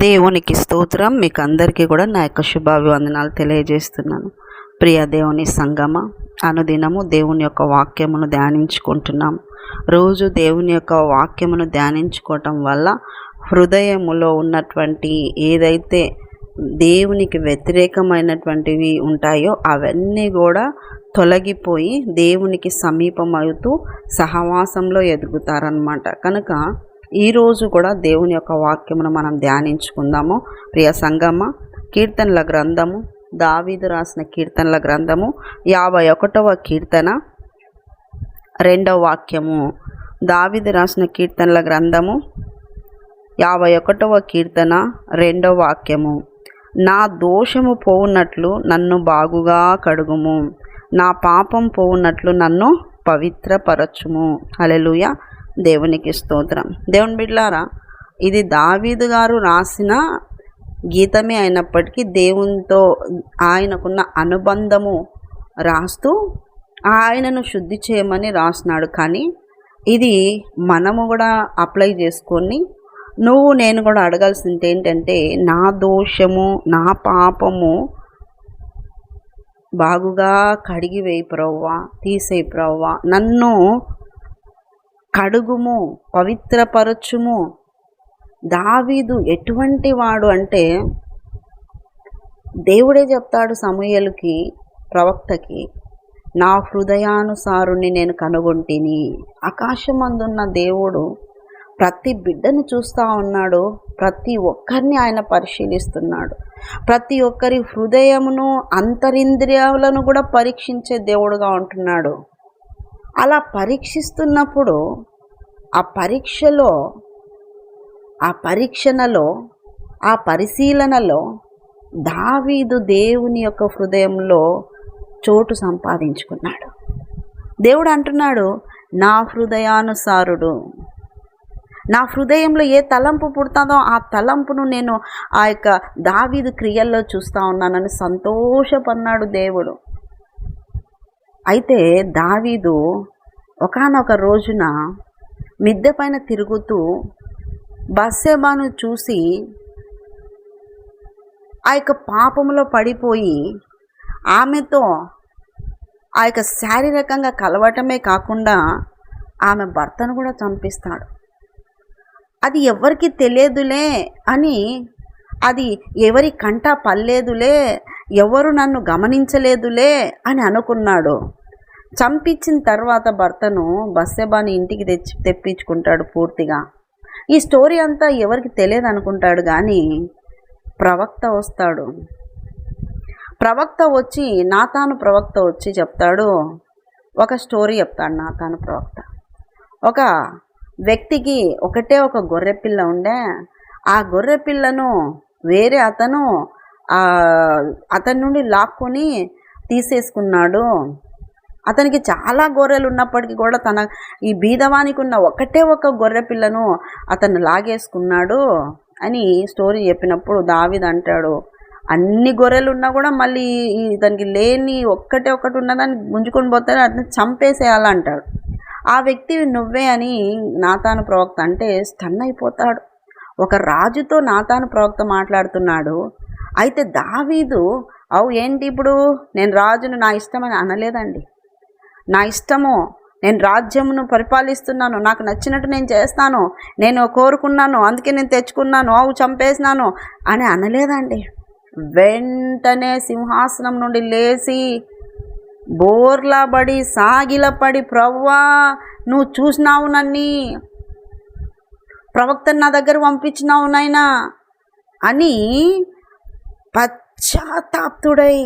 దేవునికి స్తోత్రం. మీకు అందరికీ కూడా నా యొక్క శుభాభివందనాలు తెలియజేస్తున్నాను. ప్రియ దేవుని సంగమ అనుదినము దేవుని యొక్క వాక్యమును ధ్యానించుకుంటున్నాం. రోజు దేవుని యొక్క వాక్యమును ధ్యానించుకోవటం వల్ల హృదయములో ఉన్నటువంటి ఏదైతే దేవునికి వ్యతిరేకమైనటువంటివి ఉంటాయో అవన్నీ కూడా తొలగిపోయి దేవునికి సమీపమవుతూ సహవాసంలో ఎదుగుతారనమాట కనుక ఈరోజు కూడా దేవుని యొక్క వాక్యమును మనం ధ్యానించుకుందాము. ప్రియ సంగమ కీర్తనల గ్రంథము దావీదు రాసిన కీర్తనల గ్రంథము యాభై ఒకటవ కీర్తన రెండవ వాక్యము. దావీదు రాసిన కీర్తనల గ్రంథము యాభై ఒకటవ కీర్తన రెండవ వాక్యము. నా దోషము పోవునట్లు నన్ను బాగుగా కడుగుము. నా పాపం పోవునట్లు నన్ను పవిత్రపరచుము. హల్లెలూయా. దేవునికి స్తోత్రం. దేవుని బిడ్లారా ఇది దావీదు గారు రాసిన గీతమే అయినప్పటికీ దేవునితో ఆయనకున్న అనుబంధము రాస్తూ ఆయనను శుద్ధి చేయమని రాసినాడు. కానీ ఇది మనము కూడా అప్లై చేసుకొని నువ్వు నేను కూడా అడగాల్సింది ఏంటంటే నా దోషము నా పాపము బాగుగా కడిగి వేయి ప్రవ్వా తీసేయి ప్రవ్వా. నన్ను కడుగుము పవిత్రపరచుము. దావీదు ఎటువంటి వాడు అంటే దేవుడే చెప్తాడు సమూయలకి ప్రవక్తకి నా హృదయానుసారుణ్ణి నేను కనుగొంటిని. ఆకాశమందున్న దేవుడు ప్రతి బిడ్డను చూస్తూ ఉన్నాడు ప్రతి ఒక్కరిని ఆయన పరిశీలిస్తున్నాడు. ప్రతి ఒక్కరి హృదయమును అంతరింద్రియాలను కూడా పరీక్షించే దేవుడుగా ఉంటున్నాడు. అలా పరీక్షిస్తున్నప్పుడు ఆ పరీక్షలో ఆ పరీక్షణలో ఆ పరిశీలనలో దావీదు దేవుని యొక్క హృదయంలో చోటు సంపాదించుకున్నాడు. దేవుడు అంటున్నాడు నా హృదయానుసారుడు నా హృదయంలో ఏ తలంపు పుడుతుందో ఆ తలంపును నేను ఆ యొక్క దావీదు క్రియల్లో చూస్తూ ఉన్నానని సంతోషపన్నాడు దేవుడు. అయితే దావీదు ఒకానొక రోజున మిద్దె పైన తిరుగుతూ బస్సేబాను చూసి ఆ యొక్క పాపంలో పడిపోయి ఆమెతో ఆ యొక్క శారీరకంగా కలవటమే కాకుండా ఆమె భర్తను కూడా చంపిస్తాడు. అది ఎవరికి తెలియదులే అని అది ఎవరి కంట పల్లేదులే ఎవరు నన్ను గమనించలేదులే అని అనుకున్నాడు. చంపించిన తర్వాత భర్తను బస్సెబాని ఇంటికి తెచ్చి తెప్పించుకుంటాడు పూర్తిగా. ఈ స్టోరీ అంతా ఎవరికి తెలియదు అనుకుంటాడు కానీ ప్రవక్త వస్తాడు. ప్రవక్త వచ్చి నాతాను ప్రవక్త వచ్చి చెప్తాడు. ఒక స్టోరీ చెప్తాడు నాతాను ప్రవక్త. ఒక వ్యక్తికి ఒకటే ఒక గొర్రె పిల్ల ఉండే ఆ గొర్రె పిల్లను వేరే అతను అతని నుండి లాక్కొని తీసేసుకున్నాడు. అతనికి చాలా గొర్రెలు ఉన్నప్పటికీ కూడా తన ఈ బీదవానికి ఉన్న ఒకటే ఒక గొర్రె పిల్లను అతను లాగేసుకున్నాడు అని స్టోరీ చెప్పినప్పుడు దావిద్ అంటాడు. అన్ని గొర్రెలు ఉన్నా కూడా మళ్ళీ ఇతనికి లేని ఒక్కటే ఒకటి ఉన్నదాన్ని గుంజుకొని పోతాడు అతను చంపేసేయాలంటాడు ఆ వ్యక్తి నువ్వే అని నాతాను ప్రవక్త అంటే స్టన్ అయిపోతాడు. ఒక రాజుతో నాతాను ప్రవక్త మాట్లాడుతున్నాడు. అయితే దావీదు అవు ఏంటి ఇప్పుడు? నేను రాజును నా ఇష్టమని అనలేదండి. నా ఇష్టము నేను రాజ్యమును పరిపాలిస్తున్నాను. నాకు నచ్చినట్టు నేను చేస్తాను. నేను కోరుకున్నాను. అందుకే నేను తెచ్చుకున్నాను. అవు చంపేసినాను. అని అనలేదండి. వెంటనే సింహాసనం నుండి లేచి బోర్లాబడి సాగిలపడి ప్రవ్వా నువ్వు చూసినావు నన్ని. ప్రవక్తను నా దగ్గర పంపించినావు నాయనా అని పశ్చాత్తాప్తుడై.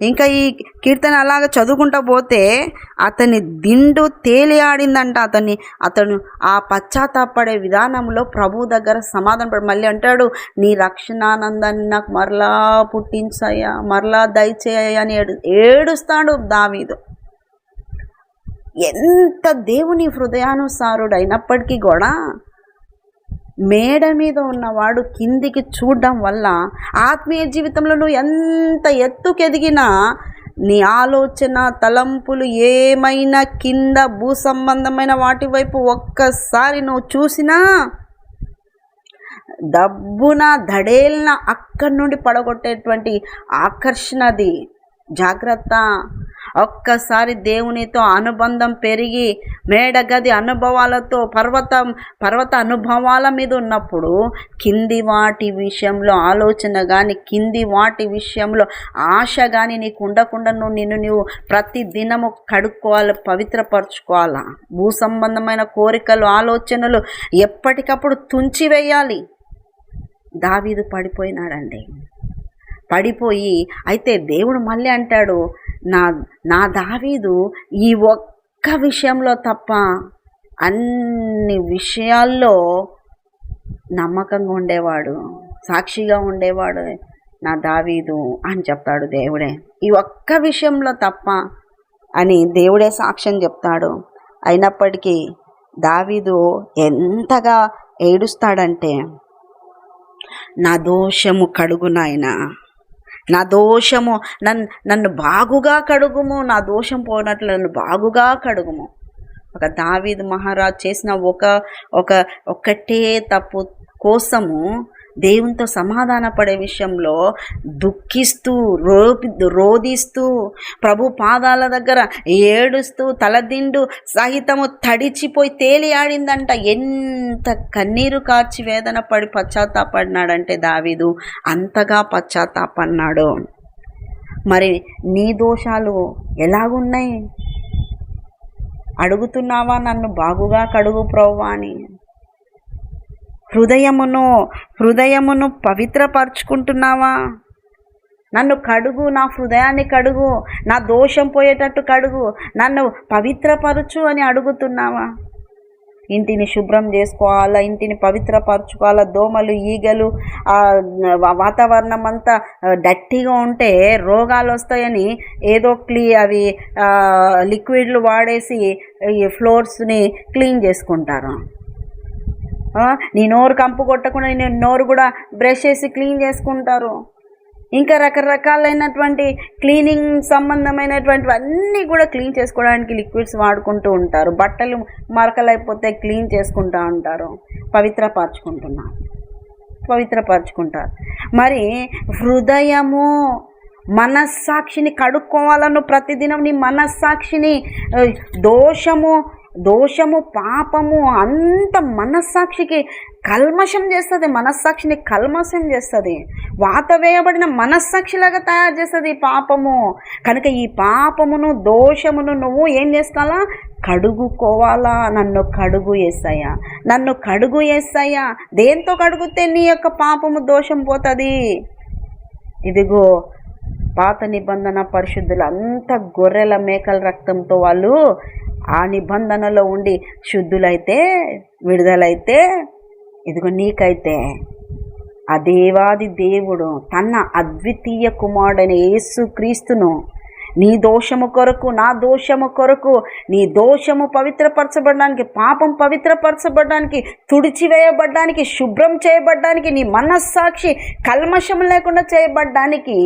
ఇంకా ఈ కీర్తన అలాగ చదువుకుంటా పోతే అతని దిండు తేలి ఆడిందంట అతన్ని. అతను ఆ పశ్చాత్తాపడే విధానంలో ప్రభు దగ్గర సమాధానం పడి మళ్ళీ అంటాడు నీ రక్షణానందాన్ని నాకు మరలా పుట్టించాయా మరలా దయచేయ అని ఏడు ఏడుస్తాడు దావీదు. ఎంత దేవుని హృదయానుసారుడు అయినప్పటికీ కూడా మేడ మీద ఉన్నవాడు కిందికి చూడడం వల్ల ఆత్మీయ జీవితంలో నువ్వు ఎంత ఎత్తుకెదిగినా నీ ఆలోచన తలంపులు ఏమైనా కింద భూ సంబంధమైన వాటి వైపు ఒక్కసారి నువ్వు చూసినా డబ్బున దడేల్న అక్కడి నుండి పడగొట్టేటువంటి ఆకర్షణది. జాగ్రత్త. ఒక్కసారి దేవునితో అనుబంధం పెరిగి మేడగది అనుభవాలతో పర్వతం పర్వత అనుభవాల మీద ఉన్నప్పుడు కింది వాటి విషయంలో ఆలోచన కానీ కింది వాటి విషయంలో ఆశ కానీ నీకు ఉండకుండా నువ్వు నిన్ను నువ్వు ప్రతి దినము కడుక్కోవాలి పవిత్రపరచుకోవాలా? భూ సంబంధమైన కోరికలు ఆలోచనలు ఎప్పటికప్పుడు తుంచివేయాలి. దావీదు పడిపోయినాడండి. పడిపోయి అయితే దేవుడు మళ్ళీ అంటాడు నా నా దావీదు ఈ ఒక్క విషయంలో తప్ప అన్ని విషయాల్లో నమ్మకంగా ఉండేవాడు సాక్షిగా ఉండేవాడు నా దావీదు అని చెప్తాడు దేవుడే. ఈ ఒక్క విషయంలో తప్ప అని దేవుడే సాక్ష్యం చెప్తాడు. అయినప్పటికీ దావీదు ఎంతగా ఏడుస్తాడంటే నా దోషము కడుగునాయనా నా దోషము నన్ను నన్ను బాగుగా కడుగుము నా దోషం పోయినట్లు నన్ను బాగుగా కడుగుము. ఒక దావీద్ మహారాజ్ చేసిన ఒక ఒక ఒక్కటే తప్పు కోసము దేవునితో సమాధాన పడే విషయంలో దుఃఖిస్తూ రోపి రోదిస్తూ ప్రభు పాదాల దగ్గర ఏడుస్తూ తలదిండు సహితము తడిచిపోయి తేలి ఆడిందంట. ఎంత కన్నీరు కార్చి వేదన పడి పశ్చాత్తాపడినాడంటే దావీదు. అంతగా పశ్చాత్తాపడినాడు. మరి నీ దోషాలు ఎలాగున్నాయి? అడుగుతున్నావా నన్ను? బాగుగా కడుగు ప్రవ్వా అని. హృదయమును హృదయమును పవిత్రపరుచుకుంటున్నావా? నన్ను కడుగు నా హృదయాన్ని కడుగు నా దోషం పోయేటట్టు కడుగు నన్ను పవిత్రపరచు అని అడుగుతున్నావా? ఇంటిని శుభ్రం చేసుకోవాలా ఇంటిని పవిత్రపరచుకోవాలా? దోమలు ఈగలు వాతావరణం అంతా డట్టిగా ఉంటే రోగాలు వస్తాయని ఏదో క్లీ అవి లిక్విడ్లు వాడేసి ఈ ఫ్లోర్స్ని క్లీన్ చేసుకుంటారు. నీ నోరు కంపు కొట్టకుండా నేను నోరు కూడా బ్రష్ చేసి క్లీన్ చేసుకుంటారు. ఇంకా రకరకాలైనటువంటి క్లీనింగ్ సంబంధమైనటువంటివన్నీ కూడా క్లీన్ చేసుకోవడానికి లిక్విడ్స్ వాడుకుంటూ ఉంటారు. బట్టలు మరకలైపోతే క్లీన్ చేసుకుంటూ ఉంటారు. పవిత్రపరచుకుంటున్నారు పవిత్రపరచుకుంటారు. మరి హృదయము మనస్సాక్షిని కడుక్కోవాలను ప్రతిదినం నీ మనస్సాక్షిని దోషము దోషము పాపము అంత మనస్సాక్షికి కల్మషం చేస్తుంది మనస్సాక్షిని కల్మషం చేస్తుంది. వాత వేయబడిన మనస్సాక్షిలాగా తయారు చేస్తుంది పాపము. కనుక ఈ పాపమును దోషమును నువ్వు ఏం చేసుకోవాలా కడుగుకోవాలా? నన్ను కడుగు వేస్తాయా నన్ను కడుగు వేస్తాయా దేంతో కడుగుతే నీ యొక్క పాపము దోషం పోతుంది? ఇదిగో పాత నిబంధన పరిశుద్ధులు అంత గొర్రెల మేకల రక్తంతో వాళ్ళు ఆ నిబంధనలో ఉండి శుద్ధులైతే విడుదలైతే ఇదిగో నీకైతే ఆ దేవాది దేవుడు తన అద్వితీయ కుమారుడైన యేసుక్రీస్తును నీ దోషము కొరకు నా దోషము కొరకు నీ దోషము పవిత్రపరచబడడానికి పాపం పవిత్రపరచబడడానికి తుడిచివేయబడ్డానికి శుభ్రం చేయబడ్డానికి నీ మనస్సాక్షి కల్మషం లేకుండా చేయబడ్డానికి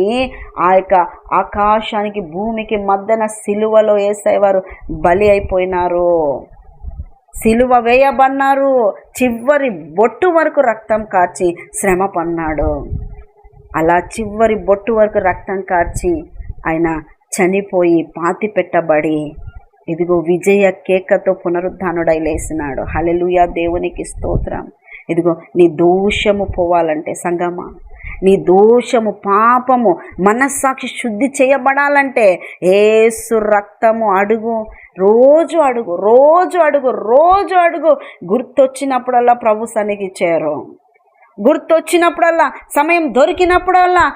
ఆ యొక్క ఆకాశానికి భూమికి మధ్యన సిలువలో వేసేవారు బలి అయిపోయినారు. సిలువ వేయబన్నారు చివరి బొట్టు వరకు రక్తం కార్చి శ్రమ పన్నాడు. అలా చివరి బొట్టు వరకు రక్తం కార్చి ఆయన చనిపోయి పాతి పెట్టబడి ఇదిగో విజయ కేకతో పునరుద్ధానుడై లేసినాడు. హలెలుయా దేవునికి స్తోత్రం. ఇదిగో నీ దోషము పోవాలంటే సంగమా. నీ దోషము పాపము మనస్సాక్షి శుద్ధి చేయబడాలంటే ఏసు రక్తము అడుగు. రోజు అడుగు రోజు అడుగు రోజు అడుగు. గుర్తొచ్చినప్పుడల్లా ప్రభు సన్నిధి చేరు. గుర్తొచ్చినప్పుడల్లా సమయం దొరికినప్పుడల్లా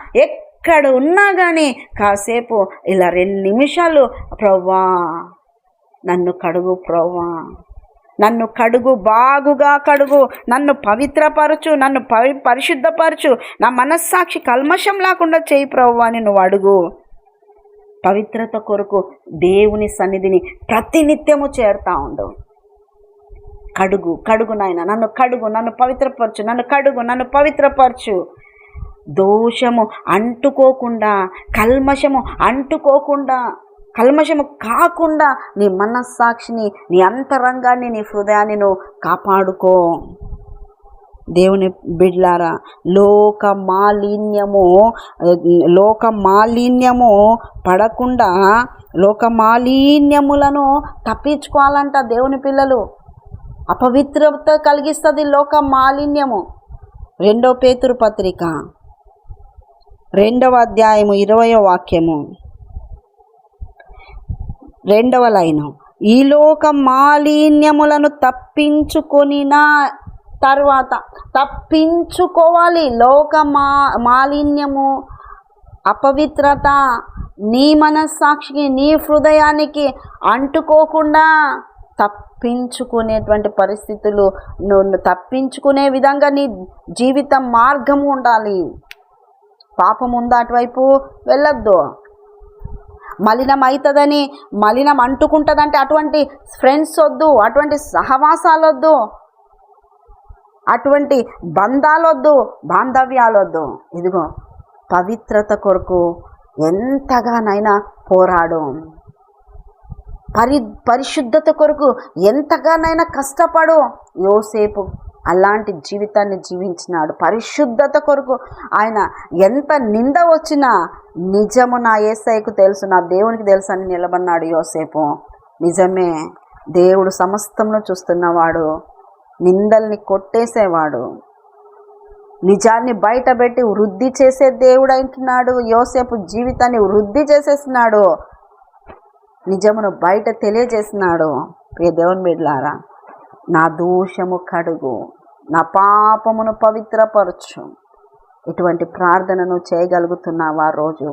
ఎక్కడ ఉన్నా కానీ కాసేపు ఇలా రెండు నిమిషాలు ప్రవ్వా నన్ను కడుగు ప్రవ్వా. నన్ను కడుగు బాగుగా కడుగు. నన్ను పవిత్రపరచు నన్ను పవి పరిశుద్ధపరచు. నా మనస్సాక్షి కల్మషం లేకుండా చేయి ప్రవ్వా అని నువ్వు అడుగు. పవిత్రత కొరకు దేవుని సన్నిధిని ప్రతినిత్యము చేరుతా ఉండు. కడుగు కడుగు నాయన. నన్ను కడుగు నన్ను పవిత్రపరచు. నన్ను కడుగు నన్ను పవిత్రపరచు. దోషము అంటుకోకుండా కల్మషము అంటుకోకుండా కల్మషము కాకుండా నీ మనస్సాక్షిని నీ అంతరంగాన్ని నీ హృదయాన్ని నువ్వు కాపాడుకో. దేవుని బిడ్లారా లోక మాలిన్యము లోక మాలిన్యము పడకుండా లోక మాలిన్యములను తప్పించుకోవాలంట దేవుని పిల్లలు. అపవిత్రత కలిగిస్తుంది లోక మాలిన్యము రెండో పేతురు పత్రిక. రెండవ అధ్యాయము ఇరవయో వాక్యము. రెండవ లైను. ఈ లోక మాలిన్యములను తప్పించుకొనిన తర్వాత తప్పించుకోవాలి. లోక మా మాలిన్యము అపవిత్రత నీ మనస్సాక్షికి నీ హృదయానికి అంటుకోకుండా తప్పించుకునేటువంటి పరిస్థితులు నువ్వు తప్పించుకునే విధంగా నీ జీవిత మార్గము ఉండాలి. పాపం ఉందా అటువైపు వెళ్ళొద్దు. మలినం అవుతుందని మలినం అంటుకుంటుందంటే అటువంటి ఫ్రెండ్స్ వద్దు అటువంటి సహవాసాలు వద్దు అటువంటి బంధాలు వద్దు బాంధవ్యాలు వద్దు ఇదిగో పవిత్రత కొరకు ఎంతగానైనా పోరాడు. పరి పరిశుద్ధత కొరకు ఎంతగానైనా కష్టపడు. యోసేపు అలాంటి జీవితాన్ని జీవించినాడు. పరిశుద్ధత కొరకు ఆయన ఎంత నింద వచ్చినా నిజము నా ఏసైకు తెలుసు నా దేవునికి తెలుసు అని నిలబడినాడు యోసేపు. నిజమే దేవుడు సమస్తంలో చూస్తున్నవాడు నిందల్ని కొట్టేసేవాడు నిజాన్ని బయటపెట్టి వృద్ధి చేసే దేవుడు అంటున్నాడు. యోసేపు జీవితాన్ని వృద్ధి చేసేసినాడు నిజమును బయట తెలియజేసినాడు ప్రియ దేవుని బిడ్లారా నా దోషము కడుగు నా పాపమును పవిత్రపరచు. ఇటువంటి ప్రార్థనను చేయగలుగుతున్నావా రోజు?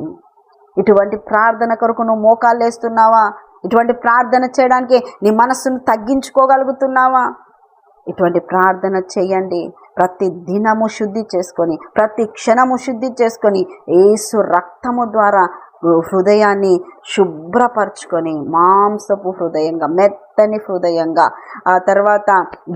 ఇటువంటి ప్రార్థన కొరకు నువ్వు మోకాలు వేస్తున్నావా? ఇటువంటి ప్రార్థన చేయడానికి నీ మనస్సును తగ్గించుకోగలుగుతున్నావా? ఇటువంటి ప్రార్థన చేయండి. ప్రతి దినము శుద్ధి చేసుకొని ప్రతి క్షణము శుద్ధి చేసుకొని ఏసు రక్తము ద్వారా హృదయాన్ని శుభ్రపరచుకొని మాంసపు హృదయంగా మెత్తని హృదయంగా ఆ తర్వాత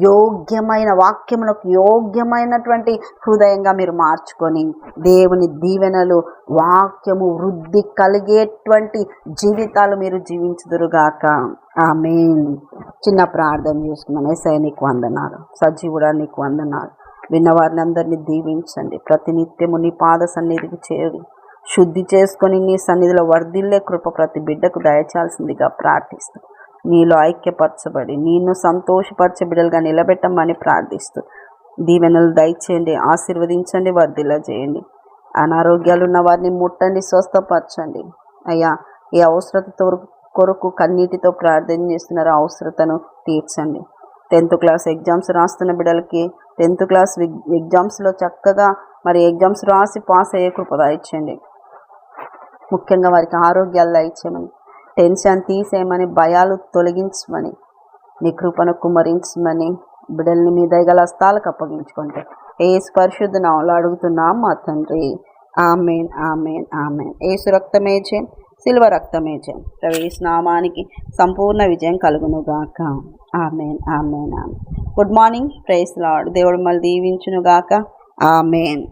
యోగ్యమైన వాక్యములకు యోగ్యమైనటువంటి హృదయంగా మీరు మార్చుకొని దేవుని దీవెనలు వాక్యము వృద్ధి కలిగేటువంటి జీవితాలు మీరు జీవించుదురుగాక. ఆమె చిన్న ప్రార్థన చేసుకున్నాం ఎస్ఐ నీకు వందనాలు. సజీవుడా నీకు వందనాలు. విన్నవారిని అందరినీ దీవించండి. ప్రతినిత్యము నీ పాద సన్నిధికి చేరి శుద్ధి చేసుకొని నీ సన్నిధిలో వర్ధిల్లే కృప ప్రతి బిడ్డకు దయచాల్సిందిగా ప్రార్థిస్తూ నీలో ఐక్యపరచబడి నిన్ను సంతోషపరిచే బిడ్డలుగా నిలబెట్టమని ప్రార్థిస్తూ దీవెనలు దయచేయండి ఆశీర్వదించండి వర్ధిల్ల చేయండి. అనారోగ్యాలు ఉన్న వారిని ముట్టండి స్వస్థపరచండి. అయ్యా ఈ అవసరతతో కొరకు కన్నీటితో ప్రార్థన చేస్తున్నారు అవసరతను తీర్చండి. టెన్త్ క్లాస్ ఎగ్జామ్స్ రాస్తున్న బిడ్డలకి టెన్త్ క్లాస్ ఎగ్జామ్స్లో చక్కగా మరి ఎగ్జామ్స్ రాసి పాస్ అయ్యే కృప దయచేయండి. ముఖ్యంగా వారికి ఆరోగ్యాలు దయచేయమని టెన్షన్ తీసేయమని భయాలు తొలగించమని నీ కృపను కుమరించమని బిడ్డల్ని మీ దయగల స్థాలకు అప్పగించుకుంటే. ఏసు పరిశుద్ధ నామలో అడుగుతున్నాం మా తండ్రి. Amen amen amen. ఏసు రక్తమేచే సిల్వ రక్తమేచే. ప్రవేశ నామానికి సంపూర్ణ విజయం కలుగునుగాక. Amen amen amen. Good morning praise lord దేవుడు మళ్ళీ దీవించునుగాక. ఆమెన్.